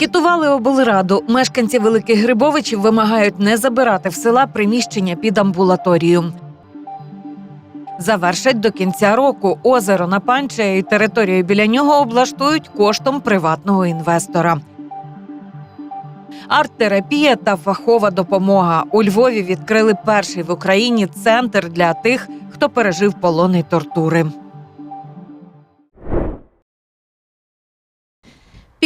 Пікетували облраду. Мешканці Великих Грибовичів вимагають не забирати в села приміщення під амбулаторію. Завершать до кінця року. Озеро на Панче і територію біля нього облаштують коштом приватного інвестора. Арт-терапія та фахова допомога. У Львові відкрили перший в Україні центр для тих, хто пережив полон і тортури.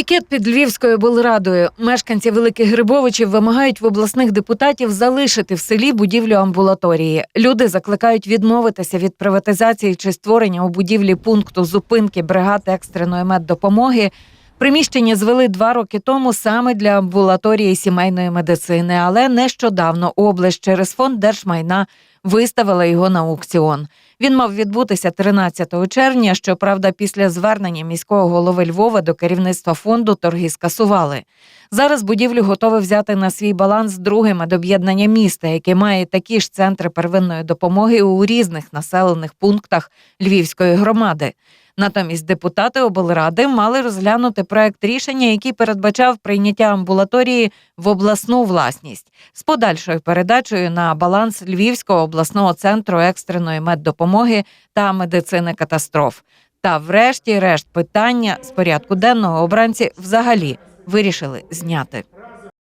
Пікет під Львівською облрадою. Мешканці Великих Грибовичів вимагають в обласних депутатів залишити в селі будівлю амбулаторії. Люди закликають відмовитися від приватизації чи створення у будівлі пункту зупинки бригад екстреної меддопомоги. Приміщення звели два роки тому саме для амбулаторії сімейної медицини, але нещодавно область через фонд держмайна виставила його на аукціон. Він мав відбутися 13 червня. Щоправда, після звернення міського голови Львова до керівництва фонду торги скасували. Зараз будівлю готове взяти на свій баланс друге медоб'єднання міста, яке має такі ж центри первинної допомоги у різних населених пунктах Львівської громади. Натомість депутати облради мали розглянути проект рішення, який передбачав прийняття амбулаторії в обласну власність з подальшою передачею на баланс Львівського обласного центру екстреної меддопомоги та медицини катастроф. Та, врешті-решт, питання з порядку денного обранці взагалі вирішили зняти.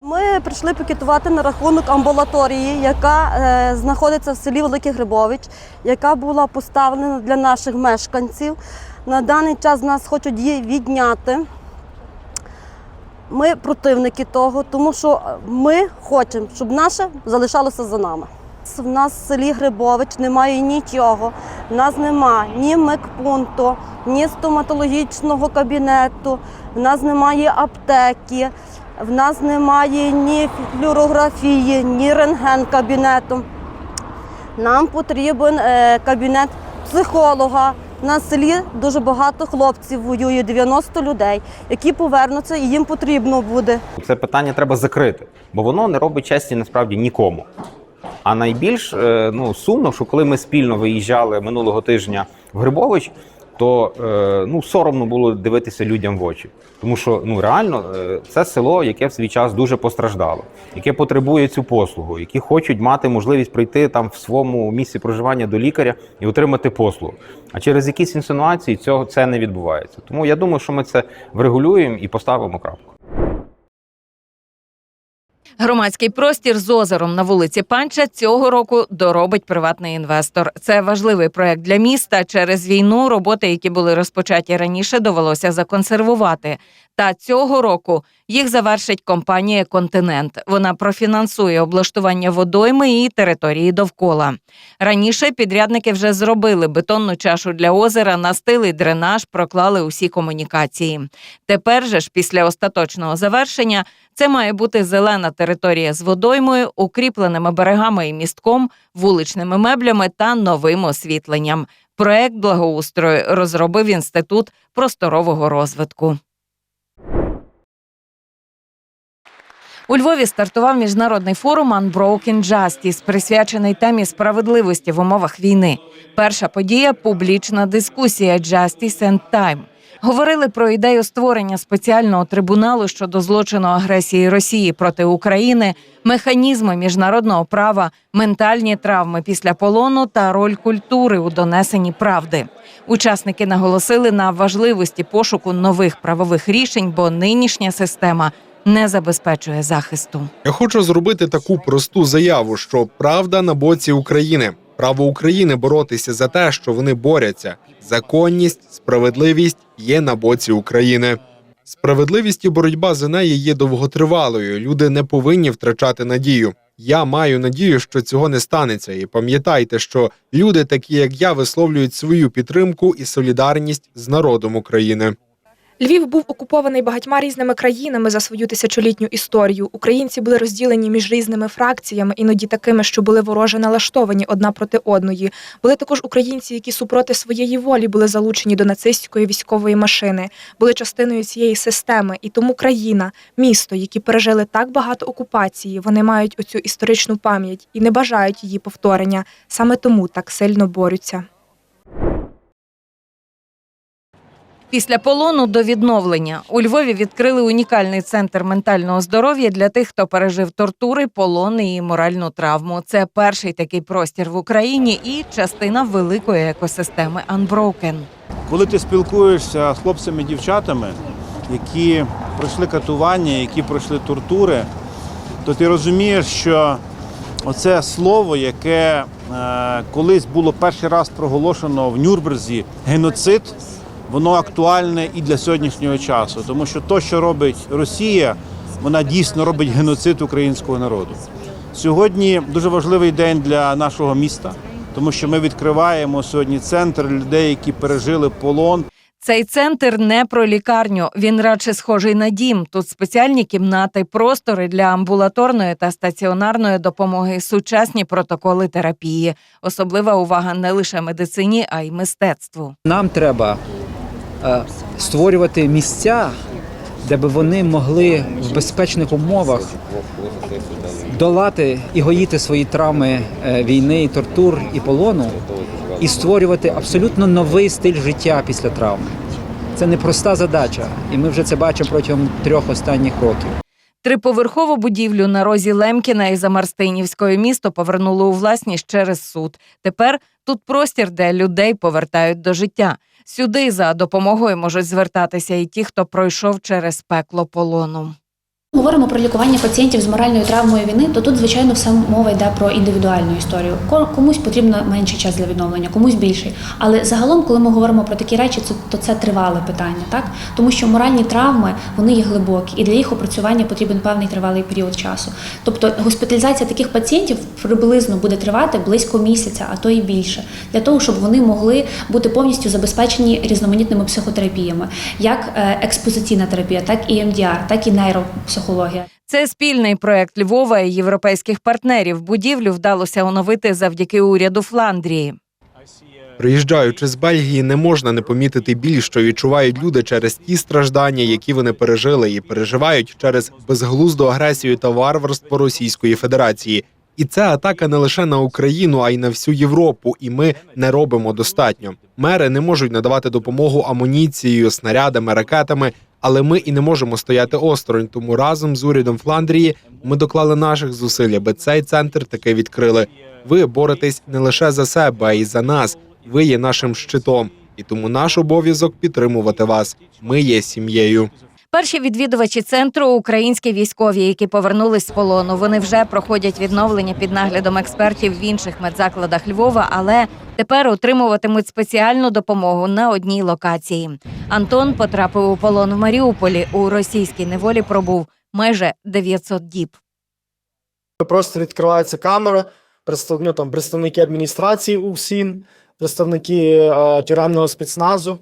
Ми прийшли пікетувати на рахунок амбулаторії, яка е, знаходиться в селі Великий Грибович, яка була поставлена для наших мешканців. На даний час нас хочуть її відняти. Ми противники того, тому що ми хочемо, щоб наше залишалося за нами. В нас в селі Грибович немає нічого. В нас немає ні медпункту, ні стоматологічного кабінету, в нас немає аптеки, в нас немає ні флюорографії, ні рентген-кабінету. Нам потрібен е, кабінет психолога. На селі дуже багато хлопців воює, 90 людей, які повернуться, і їм потрібно буде. Це питання треба закрити, бо воно не робить честі насправді нікому. А найбільш е, ну, сумно, що коли ми спільно виїжджали минулого тижня в Грибович, то е, ну, соромно було дивитися людям в очі. Тому що ну, реально е, це село, яке в свій час дуже постраждало, яке потребує цю послугу, які хочуть мати можливість прийти там в своєму місці проживання до лікаря і отримати послугу. А через якісь інсинуації цього це не відбувається. Тому я думаю, що ми це врегулюємо і поставимо крапку. Громадський простір з озером на вулиці Панча цього року доробить приватний інвестор. Це важливий проект для міста. Через війну роботи, які були розпочаті раніше, довелося законсервувати. Та цього року їх завершить компанія Континент. Вона профінансує облаштування водойми і території довкола. Раніше підрядники вже зробили бетонну чашу для озера, настили дренаж, проклали усі комунікації. Тепер же ж, після остаточного завершення, це має бути зелена територія з водоймою, укріпленими берегами і містком, вуличними меблями та новим освітленням. Проект благоустрою розробив інститут просторового розвитку. У Львові стартував міжнародний форум Unbroken Justice, присвячений темі справедливості в умовах війни. Перша подія публічна дискусія Justice and Time. Говорили про ідею створення спеціального трибуналу щодо злочину агресії Росії проти України, механізми міжнародного права, ментальні травми після полону та роль культури у донесенні правди. Учасники наголосили на важливості пошуку нових правових рішень, бо нинішня система не забезпечує захисту. Я хочу зробити таку просту заяву, що правда на боці України. Право України боротися за те, що вони борються. Законність, справедливість є на боці України. Справедливість і боротьба за неї є довготривалою. Люди не повинні втрачати надію. Я маю надію, що цього не станеться. І пам'ятайте, що люди, такі як я, висловлюють свою підтримку і солідарність з народом України. Львів був окупований багатьма різними країнами за свою тисячолітню історію. Українці були розділені між різними фракціями, іноді такими, що були вороже налаштовані одна проти одної. Були також українці, які супроти своєї волі були залучені до нацистської військової машини, були частиною цієї системи. І тому країна, місто, які пережили так багато окупації, вони мають оцю історичну пам'ять і не бажають її повторення. Саме тому так сильно борються. Після полону до відновлення у Львові відкрили унікальний центр ментального здоров'я для тих, хто пережив тортури, полон і моральну травму. Це перший такий простір в Україні і частина великої екосистеми Unbroken. Коли ти спілкуєшся з хлопцями і дівчатами, які пройшли катування, які пройшли тортури, то ти розумієш, що оце слово, яке е, колись було перший раз проголошено в Нюрнберзі, геноцид, воно актуальне і для сьогоднішнього часу. Тому що то, що робить Росія, вона дійсно робить геноцид українського народу. Сьогодні дуже важливий день для нашого міста, тому що ми відкриваємо сьогодні центр людей, які пережили полон. Цей центр не про лікарню. Він радше схожий на дім. Тут спеціальні кімнати, простори для амбулаторної та стаціонарної допомоги, сучасні протоколи терапії. Особлива увага не лише медицині, а й мистецтву. Нам треба створювати місця, де би вони могли в безпечних умовах долати і гоїти свої травми е, війни, тортур і полону, і створювати абсолютно новий стиль життя після травми. Це непроста задача, і ми вже це бачимо протягом трьох останніх років. Триповерхову будівлю на розі Лемкіна і Замарстинівської місто повернули у власність через суд. Тепер тут простір, де людей повертають до життя. Сюди за допомогою можуть звертатися і ті, хто пройшов через пекло полону. Говоримо про лікування пацієнтів з моральною травмою війни, то тут, звичайно, все мова йде про індивідуальну історію. Ко- Комусь потрібно менший час для відновлення, комусь більший. Але загалом, коли ми говоримо про такі речі, то це тривале питання, так тому що моральні травми вони є глибокі, і для їх опрацювання потрібен певний тривалий період часу. Тобто госпіталізація таких пацієнтів приблизно буде тривати близько місяця, а то і більше, для того, щоб вони могли бути повністю забезпечені різноманітними психотерапіями, як е, експозиційна терапія, так і МДР, так і нейропсихологія. Це спільний проект Львова і європейських партнерів. Будівлю вдалося оновити завдяки уряду Фландрії. Приїжджаючи з Бельгії, не можна не помітити біль, що відчувають люди через ті страждання, які вони пережили, і переживають через безглузду агресію та варварство Російської Федерації. І це атака не лише на Україну, а й на всю Європу. І ми не робимо достатньо. Мери не можуть надавати допомогу амуніцією, снарядами, ракетами. Але ми і не можемо стояти осторонь. Тому разом з урядом Фландрії ми доклали наших зусиль, аби цей центр таки відкрили. Ви боретесь не лише за себе, а й за нас. Ви є нашим щитом, і тому наш обов'язок підтримувати вас. Ми є сім'єю. Перші відвідувачі центру українські військові, які повернулись з полону. Вони вже проходять відновлення під наглядом експертів в інших медзакладах Львова, але тепер отримуватимуть спеціальну допомогу на одній локації. Антон потрапив у полон в Маріуполі. У російській неволі пробув майже 900 діб. Просто відкривається камера, представ, ну, там, представники адміністрації УСІН, представники е, тюремного спецназу.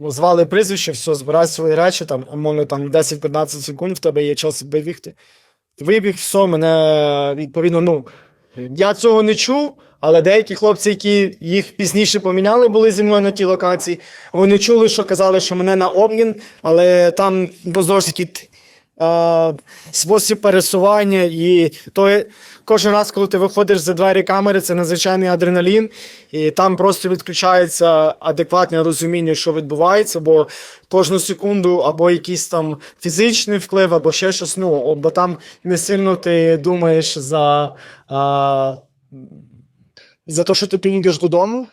Звали прізвище, все, збирай свої речі, там, умовно, там 10-15 секунд, в тебе є час вибігти. Вибіг, все, мене відповідно, ну. Я цього не чув, але деякі хлопці, які їх пізніше поміняли, були зі мною на тій локації. Вони чули, що казали, що мене на обмін, але там ну, е, спосіб пересування, і то кожен раз, коли ти виходиш за двері камери, це надзвичайний адреналін, і там просто відключається адекватне розуміння, що відбувається, бо кожну секунду або якийсь там фізичний вплив, або ще щось. Ну, бо там не сильно ти думаєш за, а, за те, що ти приїдеш додому.